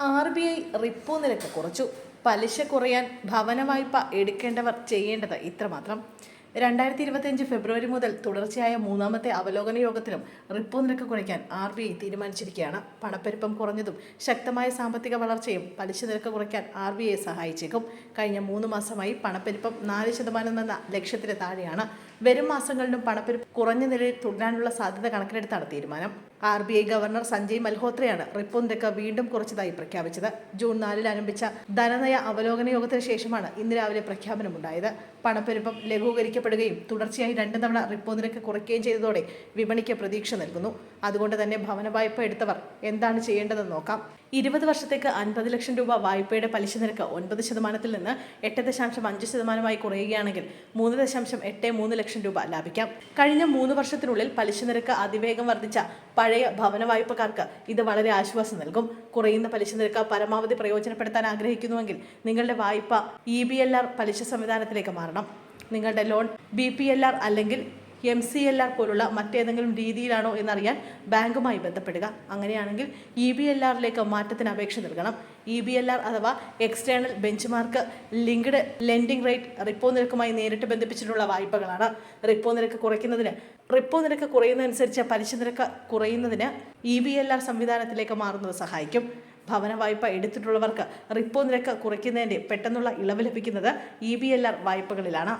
R B I repo നിരക്ക് കുറച്ചു. പലിശ കുറയാൻ ഭവന വായ്പ എടുക്കേണ്ടവർ ചെയ്യേണ്ടത് ഇത്രമാത്രം. രണ്ടായിരത്തി ഇരുപത്തിയഞ്ച് ഫെബ്രുവരി മുതൽ തുടർച്ചയായ മൂന്നാമത്തെ അവലോകന യോഗത്തിലും റിപ്പോ നിരക്ക് കുറയ്ക്കാൻ ആർ ബി ഐ തീരുമാനിച്ചിരിക്കുകയാണ്. പണപ്പെരുപ്പം കുറഞ്ഞതും ശക്തമായ സാമ്പത്തിക വളർച്ചയും പലിശ നിരക്ക് കുറയ്ക്കാൻ ആർ ബി ഐ സഹായിച്ചേക്കും. കഴിഞ്ഞ മൂന്ന് മാസമായി പണപ്പെരുപ്പം നാല് ശതമാനം എന്ന ലക്ഷ്യത്തിന് താഴെയാണ്. വരും മാസങ്ങളിലും പണപ്പെരുപ്പം കുറഞ്ഞ നിലയിൽ തുടരാനുള്ള സാധ്യത കണക്കിലെടുത്താണ് തീരുമാനം. R B I governor Sanjay മൽഹോത്രയാണ് repo നിരക്ക് വീണ്ടും കുറച്ചതായി പ്രഖ്യാപിച്ചത്. ജൂൺ നാലിൽ ആരംഭിച്ച ധനനയ അവലോകന യോഗത്തിന് ശേഷമാണ് ഇന്ന് രാവിലെ പ്രഖ്യാപനമുണ്ടായത്. പണപ്പെരുപ്പം ലഘൂകരിക്കപ്പെടുകയും തുടർച്ചയായി രണ്ട് തവണ റിപ്പോ നിരക്ക് കുറയ്ക്കുകയും ചെയ്തതോടെ വിപണിക്ക് പ്രതീക്ഷ നൽകുന്നു. അതുകൊണ്ട് തന്നെ ഭവന വായ്പ എടുത്തവർ എന്താണ് ചെയ്യേണ്ടതെന്ന് നോക്കാം. ഇരുപത് വർഷത്തേക്ക് അൻപത് ലക്ഷം രൂപ വായ്പയുടെ പലിശ നിരക്ക് ഒൻപത് ശതമാനത്തിൽ നിന്ന് എട്ട് ദശാംശം അഞ്ച് ശതമാനമായി കുറയുകയാണെങ്കിൽ മൂന്ന് ദശാംശം എട്ട് മൂന്ന് ലക്ഷം രൂപ ലാഭിക്കാം. കഴിഞ്ഞ മൂന്ന് വർഷത്തിനുള്ളിൽ പലിശ നിരക്ക് അതിവേഗം വർദ്ധിച്ച പഴയ ഭവന വായ്പക്കാർക്ക് ഇത് വളരെ ആശ്വാസം നൽകും. കുറയുന്ന പലിശ നിരക്ക് പരമാവധി പ്രയോജനപ്പെടുത്താൻ ആഗ്രഹിക്കുന്നുവെങ്കിൽ നിങ്ങളുടെ വായ്പ ഇ ബി എൽ ആർ പലിശ സംവിധാനത്തിലേക്ക് മാറണം. നിങ്ങളുടെ loan B P L R അല്ലെങ്കിൽ എം സി എൽ ആർ പോലുള്ള മറ്റേതെങ്കിലും രീതിയിലാണോ എന്നറിയാൻ ബാങ്കുമായി ബന്ധപ്പെടുക. അങ്ങനെയാണെങ്കിൽ ഇ ബി എൽ ആറിലേക്ക് മാറ്റത്തിന് അപേക്ഷ നൽകണം. ഇ ബി എൽ ആർ അഥവാ external benchmark linked lending rate repo നിരക്കുമായി നേരിട്ട് ബന്ധിപ്പിച്ചിട്ടുള്ള വായ്പകളാണ്. റിപ്പോ നിരക്ക് കുറയ്ക്കുന്നതിന് റിപ്പോ നിരക്ക് കുറയുന്നതനുസരിച്ച് പലിശ നിരക്ക് കുറയുന്നതിന് ഇ ബി എൽ ആർ സംവിധാനത്തിലേക്ക് മാറുന്നത് സഹായിക്കും. ഭവന വായ്പ എടുത്തിട്ടുള്ളവർക്ക് റിപ്പോ നിരക്ക് കുറയ്ക്കുന്നതിന്റെ പെട്ടെന്നുള്ള ഇളവ് ലഭിക്കുന്നത് ഇ ബി എൽ ആർ വായ്പകളിലാണ്.